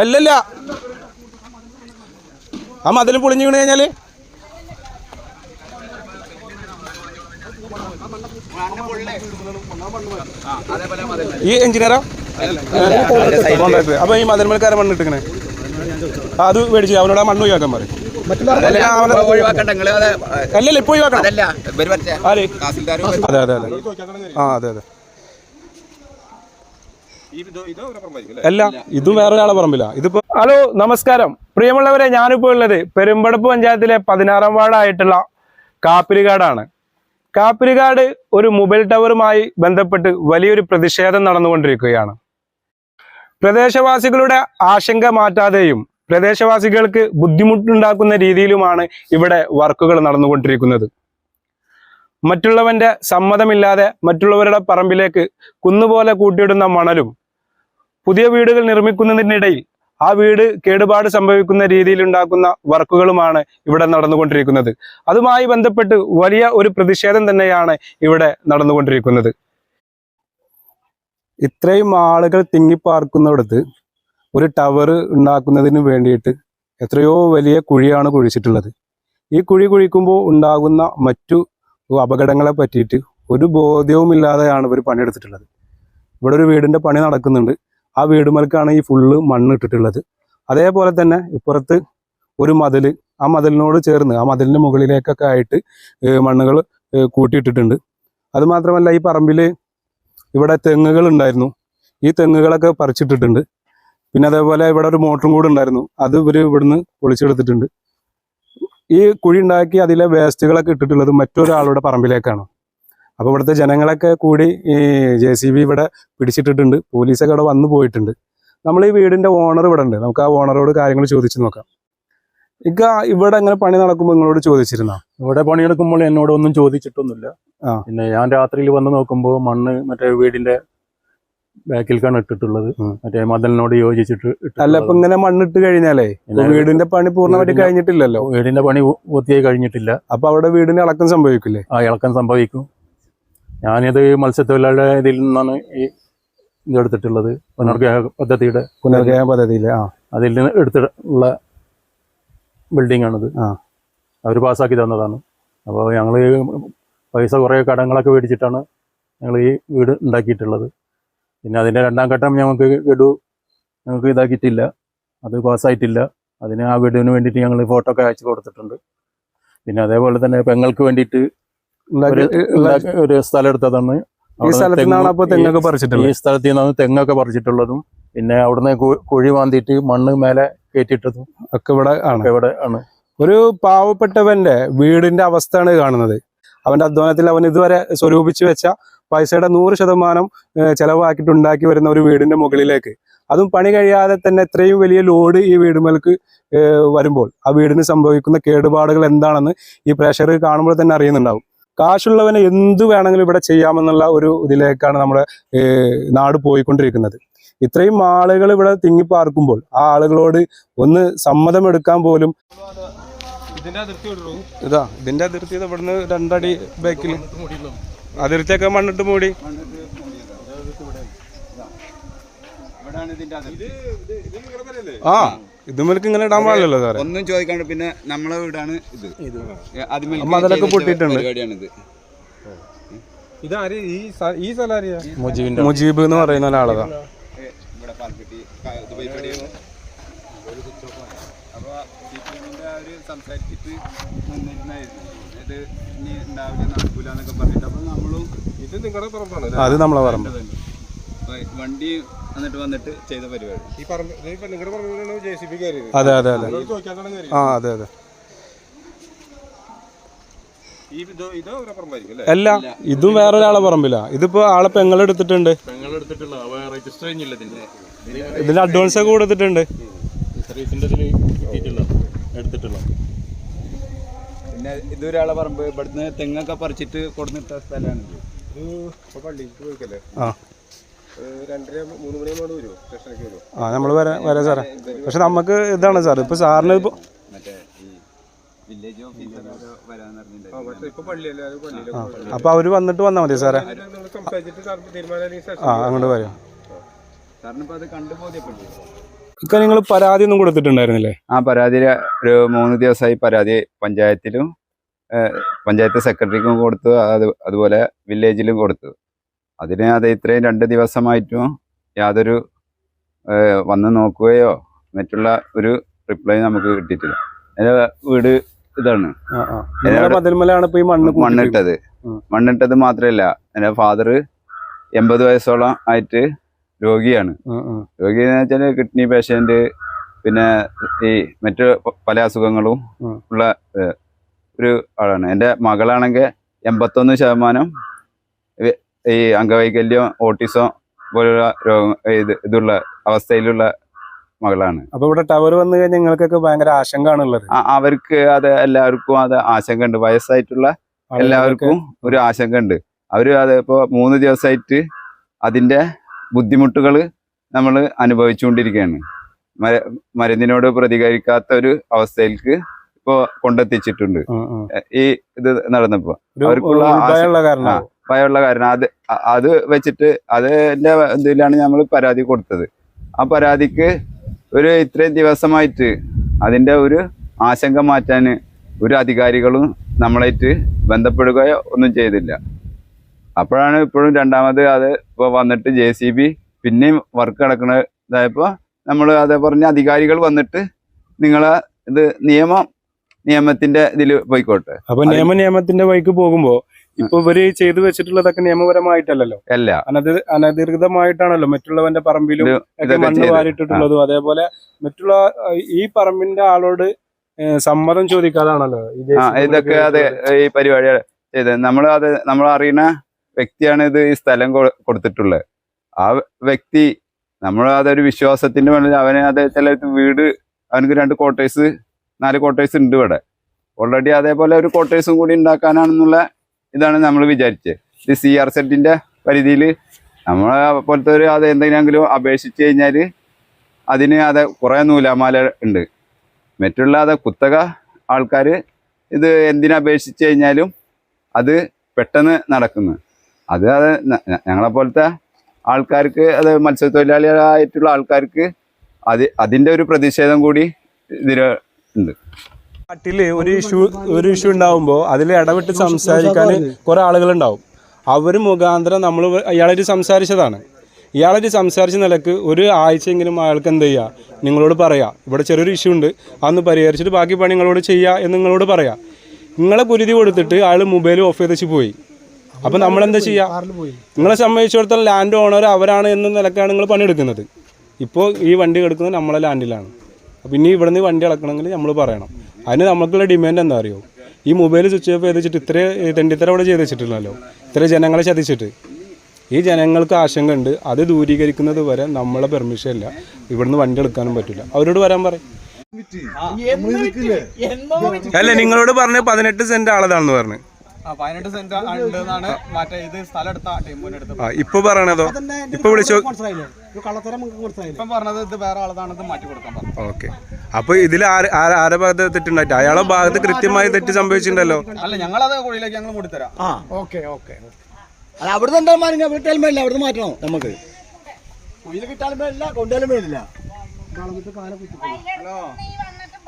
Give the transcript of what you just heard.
അല്ലല്ല. ആ മതിൽ പൊളിഞ്ഞു വീണ് കഴിഞ്ഞാൽ. ഈ എഞ്ചിനീയറോ? അപ്പൊ ഈ മതിൽമൽക്കാരെ മണ്ണ് ഇട്ടിങ്ങനെ അത് മേടിച്ചു അവനോട് ആ മണ്ണ് ഒഴിവാക്കാൻ പറയും. അല്ലല്ല ഇപ്പൊ ഒഴിവാക്കണം. അതെ അതെ അതെ. ആ അതെ അതെ. അല്ല? ഇതും വേറൊരാളെ പറമ്പില്ല ഇതിപ്പോ ഹലോ നമസ്കാരം. പ്രിയമുള്ളവരെ ഞാനിപ്പോ ഉള്ളത് പെരുമ്പടപ്പ് പഞ്ചായത്തിലെ പതിനാറാം വാർഡായിട്ടുള്ള കാപ്പിരികാടാണ്. കാപ്പിരികാട് ഒരു മൊബൈൽ ടവറുമായി ബന്ധപ്പെട്ട് വലിയൊരു പ്രതിഷേധം നടന്നുകൊണ്ടിരിക്കുകയാണ്. പ്രദേശവാസികളുടെ ആശങ്ക മാറ്റാതെയും പ്രദേശവാസികൾക്ക് ബുദ്ധിമുട്ടുണ്ടാക്കുന്ന രീതിയിലുമാണ് ഇവിടെ വർക്കുകൾ നടന്നുകൊണ്ടിരിക്കുന്നത്. മറ്റുള്ളവന്റെ സമ്മതമില്ലാതെ മറ്റുള്ളവരുടെ പറമ്പിലേക്ക് കുന്നുപോലെ കൂട്ടിയിടുന്ന മണലും പുതിയ വീടുകൾ നിർമ്മിക്കുന്നതിനിടയിൽ ആ വീട് കേടുപാട് സംഭവിക്കുന്ന രീതിയിൽ ഉണ്ടാക്കുന്ന വർക്കുകളുമാണ് ഇവിടെ നടന്നുകൊണ്ടിരിക്കുന്നത്. അതുമായി ബന്ധപ്പെട്ട് വലിയ ഒരു പ്രതിഷേധം തന്നെയാണ് ഇവിടെ നടന്നുകൊണ്ടിരിക്കുന്നത്. ഇത്രയും ആളുകൾ തിങ്ങിപ്പാർക്കുന്നിടത്ത് ഒരു ടവർ ഉണ്ടാക്കുന്നതിന് വേണ്ടിയിട്ട് എത്രയോ വലിയ കുഴിയാണ് കുഴിച്ചിട്ടുള്ളത്. ഈ കുഴി കുഴിക്കുമ്പോൾ ഉണ്ടാകുന്ന മറ്റു അപകടങ്ങളെ പറ്റിയിട്ട് ഒരു ബോധ്യവുമില്ലാതെയാണ് ഇവർ പണിയെടുത്തിട്ടുള്ളത്. ഇവിടെ ഒരു വീടിന്റെ പണി നടക്കുന്നുണ്ട്. ആ വീടുമൽക്കാണ് ഈ ഫുള്ള് മണ്ണ് ഇട്ടിട്ടുള്ളത്. അതേപോലെ തന്നെ ഇപ്പുറത്ത് ഒരു മതിൽ ആ മതിലിനോട് ചേർന്ന് ആ മതിലിന്റെ മുകളിലേക്കൊക്കെ ആയിട്ട് മണ്ണുകൾ കൂട്ടിയിട്ടിട്ടുണ്ട്. അത് മാത്രമല്ല ഈ പറമ്പിൽ ഇവിടെ തെങ്ങുകൾ ഉണ്ടായിരുന്നു. ഈ തെങ്ങുകളൊക്കെ പറിച്ചിട്ടിട്ടുണ്ട്. പിന്നെ അതേപോലെ ഇവിടെ ഒരു മോട്ടറും കൂടെ ഉണ്ടായിരുന്നു. അത് ഇവർ ഇവിടുന്ന് പൊളിച്ചെടുത്തിട്ടുണ്ട്. ഈ കുഴി ഉണ്ടാക്കി അതിലെ വേസ്റ്റുകളൊക്കെ ഇട്ടിട്ടുള്ളത് മറ്റൊരാളുടെ പറമ്പിലേക്കാണ്. അപ്പോൾ ഇവിടുത്തെ ജനങ്ങളൊക്കെ കൂടി ഈ ജെ സി ബി ഇവിടെ പിടിച്ചിട്ടിട്ടുണ്ട്. പോലീസൊക്കെ ഇവിടെ വന്നു പോയിട്ടുണ്ട്. നമ്മൾ ഈ വീടിന്റെ ഓണർ ഇവിടെ ഉണ്ട്. നമുക്ക് ആ ഓണറോട് കാര്യങ്ങൾ ചോദിച്ചു നോക്കാം. ഇക്ക ഇവിടെ അങ്ങനെ പണി നടക്കുമ്പോൾ നിങ്ങളോട് ചോദിച്ചിരുന്നോ? ഇവിടെ പണിയെടുക്കുമ്പോൾ എന്നോട് ഒന്നും ചോദിച്ചിട്ടൊന്നുമില്ല. പിന്നെ ഞാൻ രാത്രിയിൽ വന്ന് നോക്കുമ്പോൾ മണ്ണ് മറ്റേ വീടിന്റെ ബാക്കിൽക്കാണ് ഇട്ടിട്ടുള്ളത്. മറ്റേ മതിലിനോട് യോജിച്ചിട്ട് അല്ല ഇപ്പൊ ഇങ്ങനെ മണ്ണിട്ട് കഴിഞ്ഞാലേ വീടിന്റെ പണി പൂർണമായിട്ട് കഴിഞ്ഞിട്ടില്ലല്ലോ? വീടിന്റെ പണി പൂർത്തിയായി കഴിഞ്ഞിട്ടില്ല. അപ്പൊ അവിടെ വീടിന് ഇളക്കം സംഭവിക്കില്ലേ? ആ ഇളക്കം സംഭവിക്കും. ഞാനിത് മത്സ്യത്തൊഴിലാളിയുടെ ഇതിൽ നിന്നാണ് ഈ ഇതെടുത്തിട്ടുള്ളത് പുനർഗ്രഹ പദ്ധതിയുടെ പുനർഗ്രഹ പദ്ധതിയിൽ ആ. അതിൽ നിന്ന് എടുത്തിട്ടുള്ള ബിൽഡിംഗ് ആണിത് ആ. അവർ പാസ്സാക്കി തന്നതാണ്. അപ്പോൾ ഞങ്ങൾ പൈസ കുറേ കടങ്ങളൊക്കെ മേടിച്ചിട്ടാണ് ഞങ്ങൾ ഈ വീട് ഉണ്ടാക്കിയിട്ടുള്ളത്. പിന്നെ അതിന്റെ രണ്ടാം ഘട്ടം ഞങ്ങൾക്ക് ഗഡു ഞങ്ങൾക്ക് ഇതാക്കിയിട്ടില്ല. അത് പാസ്സായിട്ടില്ല. അതിന് ആ വീടിന് വേണ്ടിയിട്ട് ഞങ്ങൾ ഫോട്ടോ ഒക്കെ അയച്ചു കൊടുത്തിട്ടുണ്ട്. പിന്നെ അതേപോലെ തന്നെ പെങ്ങൾക്ക് വേണ്ടിയിട്ട് ഒരു സ്ഥലം എടുത്തതാണ് ഈ സ്ഥലത്ത് നിന്നാണ് അപ്പൊ തെങ്ങൊക്കെ പറിച്ചിട്ടുള്ളത്? ഈ സ്ഥലത്ത് നിന്നാണ് തെങ്ങൊക്കെ പറിച്ചിട്ടുള്ളതും. പിന്നെ അവിടുന്ന് കുഴി മാന്തിയിട്ട് മണ്ണ് മേലെ കയറ്റിയിട്ടതും ഒക്കെ ഇവിടെ ആണ്. ഇവിടെ ആണ്. ഒരു പാവപ്പെട്ടവന്റെ വീടിന്റെ അവസ്ഥയാണ് കാണുന്നത്. അവന്റെ അധ്വാനത്തിൽ അവൻ ഇതുവരെ സ്വരൂപിച്ചു വെച്ച പൈസയുടെ നൂറ് ശതമാനം ചെലവാക്കിയിട്ട് ഉണ്ടാക്കി വരുന്ന ഒരു വീടിന്റെ മുകളിലേക്ക്. അതും പണി കഴിയാതെ തന്നെ ഇത്രയും വലിയ ലോഡ് ഈ വീടുമേൽക്ക് വരുമ്പോൾ ആ വീടിന് സംഭവിക്കുന്ന കേടുപാടുകൾ എന്താണെന്ന് ഈ പ്രഷർ കാണുമ്പോൾ തന്നെ അറിയുന്നുണ്ടാവും. കാശുള്ളവന് എന്ത് വേണമെങ്കിലും ഇവിടെ ചെയ്യാമെന്നുള്ള ഒരു ഇതിലേക്കാണ് നമ്മുടെ നാട് പോയിക്കൊണ്ടിരിക്കുന്നത്. ഇത്രയും ആളുകൾ ഇവിടെ തിങ്ങിപ്പാർക്കുമ്പോൾ ആ ആളുകളോട് ഒന്ന് സമ്മതം എടുക്കാൻ പോലും ഇതാ ഇതിന്റെ അതിർത്തി ഇത് ഇവിടുന്ന് രണ്ടടി ബാക്കിൽ അതിർത്തിയൊക്കെ മണ്ണിട്ട് മൂടി. ആ. ഇതുമേലേക്ക് ഇങ്ങനെ ഇടാൻ പാടില്ലല്ലോ സാറേ. ഒന്നും ചോദിക്കാണ്ട് പിന്നെ നമ്മളെ വീടാണ് ഇത്. അതിലൊക്കെ പൊട്ടിയിട്ടുണ്ട്. ഇതാര്? ഈ ഈ സ്ഥലം മുജീബിന്റെ മുജീബ് എന്ന് പറയുന്ന ഒരാളതാ. അപ്പോൾ സി പി എമ്മിന്റെ അവർ സംസാരിച്ചിട്ട് നിന്നിരുന്നായിരുന്നു. ഇത് ഇനി ഉണ്ടാവില്ല നടക്കൂല എന്നൊക്കെ പറഞ്ഞിട്ട്. അപ്പോൾ നമ്മളും ഇത് നിങ്ങളുടെ പറമ്പാണ് അത് നമ്മളെ പറമ്പ് വണ്ടി എന്നിട്ട് വന്നിട്ട് ചെയ്ത പരിപാടി. ഈ ജെ സി ബി അതെ അതെ അതെ. ആ അതെ അതെ. ഈ ഇത് ഇത് അവരുടെ പറമ്പായിരിക്കും അല്ല? ഇതും വേറൊരാളെ പറമ്പില്ല ഇതിപ്പോ ആളെ പെങ്ങളെടുത്തിട്ടുണ്ട് ഇതിന് അഡ്വാൻസ് ഒക്കെ കൊടുത്തിട്ടുണ്ട്. പിന്നെ ഇതൊരാളെ പറമ്പ് ഇവിടുന്ന് തെങ്ങൊക്കെ പറിച്ചിട്ട് കൊടുന്നിട്ട സ്ഥലമാണ് ഇത്. പള്ളിക്ക് പോയിക്കല്ലേ? ആ. ആ നമ്മൾ വരാം വരാം സാറേ. പക്ഷെ നമുക്ക് ഇതാണ് സാർ ഇപ്പൊ സാറിന് ഇപ്പൊ അപ്പൊ അവർ വന്നിട്ട് വന്നാ മതി സാറേ. ആ അങ്ങോട്ട് വരാം. ഇപ്പൊ ഇക്ക നിങ്ങൾ പരാതി ഒന്നും കൊടുത്തിട്ടുണ്ടായിരുന്നില്ലേ? ആ പരാതി ഒരു മൂന്ന് ദിവസമായി പരാതി പഞ്ചായത്തിലും പഞ്ചായത്ത് സെക്രട്ടറിക്കും കൊടുത്തു അത് അതുപോലെ വില്ലേജിലും കൊടുത്തു. അതിന് അത് ഇത്രയും രണ്ട് ദിവസമായിട്ടും യാതൊരു വന്ന് നോക്കുകയോ മറ്റുള്ള ഒരു റിപ്ലൈ നമുക്ക് കിട്ടിയിട്ടില്ല. എന്റെ വീട് ഇതാണ്. മണ്ണ് മണ്ണിട്ടത്. മണ്ണിട്ടത് മാത്രമല്ല എന്റെ ഫാദർ എൺപത് വയസ്സോളം ആയിട്ട് രോഗിയാണ്. രോഗി എന്ന് വെച്ചാൽ കിഡ്നി പേഷ്യന്റ് പിന്നെ ഈ മറ്റു പല അസുഖങ്ങളും. ഉള്ള ഒരു ആളാണ്. എന്റെ മകളാണെങ്കിൽ എൺപത്തൊന്ന് ശതമാനം ഈ അംഗവൈകല്യം ഓട്ടിസം പോലുള്ള രോഗം ഇത് ഇതുള്ള അവസ്ഥയിലുള്ള മകളാണ്. അപ്പൊ ഇവിടെ ടവർ വന്നു കഴിഞ്ഞാൽ ഞങ്ങൾക്കൊക്കെ ഭയങ്കര ആശങ്കാണ് ഉള്ളത് ആ- അവർക്ക് അത് എല്ലാവർക്കും അത് ആശങ്ക ഉണ്ട് വയസ്സായിട്ടുള്ള എല്ലാവർക്കും ഒരു ആശങ്ക ഉണ്ട് അവർ അത് ഇപ്പോ മൂന്ന് ദിവസമായിട്ട് അതിന്റെ ബുദ്ധിമുട്ടുകൾ നമ്മൾ അനുഭവിച്ചുകൊണ്ടിരിക്കുകയാണ്. മര- മരുന്നിനോട് പ്രതികരിക്കാത്ത ഒരു അവസ്ഥയിലേക്ക് ഇപ്പോ കൊണ്ടെത്തിച്ചിട്ടുണ്ട്. ഈ ഇത് നടന്നപ്പോ. അവർക്കുള്ള ഭയമുള്ള കാരണം? അത് അത് വെച്ചിട്ട് അതിന്റെ ഇതിലാണ് നമ്മൾ പരാതി കൊടുത്തത്. ആ പരാതിക്ക് ഒരു ഇത്രയും ദിവസമായിട്ട് അതിന്റെ ഒരു ആശങ്ക മാറ്റാൻ ഒരു അധികാരികളും നമ്മളായിട്ട് ബന്ധപ്പെടുകയോ ഒന്നും ചെയ്തില്ല. അപ്പോഴാണ് ഇപ്പോഴും രണ്ടാമത് അത് ഇപ്പോൾ വന്നിട്ട് ജെ സി ബി പിന്നെയും വർക്ക് നടക്കണ ഇതായപ്പോൾ നമ്മൾ അതേ പറഞ്ഞ അധികാരികൾ വന്നിട്ട് നിങ്ങളെ ഇത് നിയമം നിയമത്തിന്റെ ഇതിൽ പോയിക്കോട്ടെ. അപ്പൊ നിയമ നിയമത്തിന്റെ വഴിക്ക് പോകുമ്പോ ഇപ്പൊ ഇവർ ചെയ്തു വെച്ചിട്ടുള്ളതൊക്കെ നിയമപരമായിട്ടല്ലല്ലോ? അല്ല. അനധി അനധികൃതമായിട്ടാണല്ലോ മറ്റുള്ളവന്റെ പറമ്പിലും മണ്ണ്. വാരിട്ടിട്ടുള്ളതും അതേപോലെ മറ്റുള്ള ഈ പറമ്പിന്റെ ആളോട് സമ്മതം ചോദിക്കാതാണല്ലോ ഇതൊക്കെ ക്ക് അതെ ഈ പരിപാടി ചെയ്തത് നമ്മൾ അത് നമ്മൾ അറിയുന്ന വ്യക്തിയാണ് ഇത് ഈ സ്ഥലം കൊടുത്തിട്ടുള്ളത് ആ വ്യക്തി നമ്മൾ അതൊരു വിശ്വാസത്തിന്റെ മുന്നിൽ അവനെ അത് ചില വീട് അവനക്ക് രണ്ട് ക്വാർട്ടേഴ്സ് നാല് ക്വാർട്ടേഴ്സ് ഉണ്ട് ഇവിടെ. ഓൾറെഡി അതേപോലെ ഒരു ക്വാർട്ടേഴ്സും കൂടി ഉണ്ടാക്കാനാണെന്നുള്ള ഇതാണ് നമ്മൾ വിചാരിച്ചത്. ഇത് സി ആർ സെറ്റിന്റെ പരിധിയിൽ നമ്മളെ പോലത്തെ ഒരു അത് എന്തെങ്കിലും അപേക്ഷിച്ച് കഴിഞ്ഞാൽ അതിന് അത് കുറേ നൂലാമാല ഉണ്ട്. മറ്റുള്ള അത് കുത്തക ആൾക്കാർ ഇത് എന്തിനപേക്ഷിച്ച് കഴിഞ്ഞാലും അത് പെട്ടെന്ന് നടക്കുന്നു. അത് അത് ഞങ്ങളെപ്പോലത്തെ ആൾക്കാർക്ക് അത് മത്സ്യത്തൊഴിലാളികളായിട്ടുള്ള ആൾക്കാർക്ക് അത് അതിന്റെ ഒരു പ്രതിഷേധം കൂടി ഇതിൽ നാട്ടിൽ ഒരു ഇഷ്യൂ ഒരു ഇഷ്യൂ ഉണ്ടാവുമ്പോൾ അതിൽ ഇടപെട്ട് സംസാരിക്കാൻ കുറെ ആളുകൾ ഉണ്ടാവും അവർ മുഖാന്തരം നമ്മൾ ഇയാളെ സംസാരിച്ചതാണ്. ഇയാളായിട്ട് സംസാരിച്ച നിലയ്ക്ക് ഒരു ആഴ്ചയെങ്കിലും അയാൾക്ക് എന്ത് ചെയ്യുക നിങ്ങളോട് പറയാം. ഇവിടെ ചെറിയൊരു ഇഷ്യൂ ഉണ്ട്. അന്ന് പരിഹരിച്ചിട്ട് ബാക്കി പണി നിങ്ങളോട് ചെയ്യുക എന്ന് നിങ്ങളോട് പറയാം. നിങ്ങളെ കുരുതി കൊടുത്തിട്ട് അയാൾ മൊബൈൽ ഓഫ് ചെയ്ത് വെച്ച് പോയി. അപ്പം നമ്മളെന്താ ചെയ്യുക നിങ്ങളെ സംബന്ധിച്ചിടത്തോളം ലാൻഡ് ഓണർ അവരാണ് എന്ന നിലക്കാണ് നിങ്ങൾ പണിയെടുക്കുന്നത്. ഇപ്പോൾ ഈ വണ്ടി കിടക്കുന്നത് നമ്മളെ ലാൻഡിലാണ്. അപ്പം ഇനി ഇവിടുന്ന് വണ്ടി ഇളക്കണമെങ്കിൽ നമ്മൾ പറയണം. അതിന് നമുക്കുള്ള ഡിമാൻഡ് എന്താ അറിയോ? ഈ മൊബൈൽ സ്വിച്ച് ഓഫ് ചെയ്ത് വെച്ചിട്ട് ഇത്ര തെണ്ടിത്തര ഇവിടെ ചെയ്ത് വെച്ചിട്ടില്ലല്ലോ. ഇത്ര ജനങ്ങളെ ചതിച്ചിട്ട്. ഈ ജനങ്ങൾക്ക് ആശങ്ക ഉണ്ട് അത് ദൂരീകരിക്കുന്നത് വരെ നമ്മളെ പെർമിഷൻ ഇല്ല. ഇവിടുന്ന് വണ്ടി എടുക്കാനും പറ്റില്ല. അവരോട് വരാൻ പറയും. അല്ല നിങ്ങളോട് പറഞ്ഞ് പതിനെട്ട് സെന്റ് ആളതാണെന്ന് പറഞ്ഞു. പതിനെട്ട് സെന്റ് ഉണ്ടെന്നാണ് മറ്റേ ഇത് സ്ഥലം എടുത്ത ആ ഇപ്പൊ പറയണതോ? ഇപ്പൊ വിളിച്ചോ? ഇപ്പം പറഞ്ഞത് ഇത് വേറെ ആളതാണ് ഇത് മാറ്റി കൊടുക്കാൻ പറഞ്ഞു. ഓക്കെ. അപ്പൊ ഇതിൽ ആര് ആരെ ഭാഗത്ത് തെറ്റുണ്ടായിട്ട്? അയാളെ ഭാഗത്ത് കൃത്യമായി തെറ്റ് സംഭവിച്ചിട്ടുണ്ടല്ലോ. അല്ല ഞങ്ങളത് കുഴിയിലേക്ക് ഞങ്ങൾ മൂടിത്തരാം. ആ ഓക്കെ ഓക്കെ അല്ല അവിടുന്ന് എന്താ അവിടുന്ന് മാറ്റണം നമുക്ക്. കുഴിയിൽ കിട്ടാലും വേണ്ടില്ല വേണ്ടില്ല നീ വന്നിട്ട്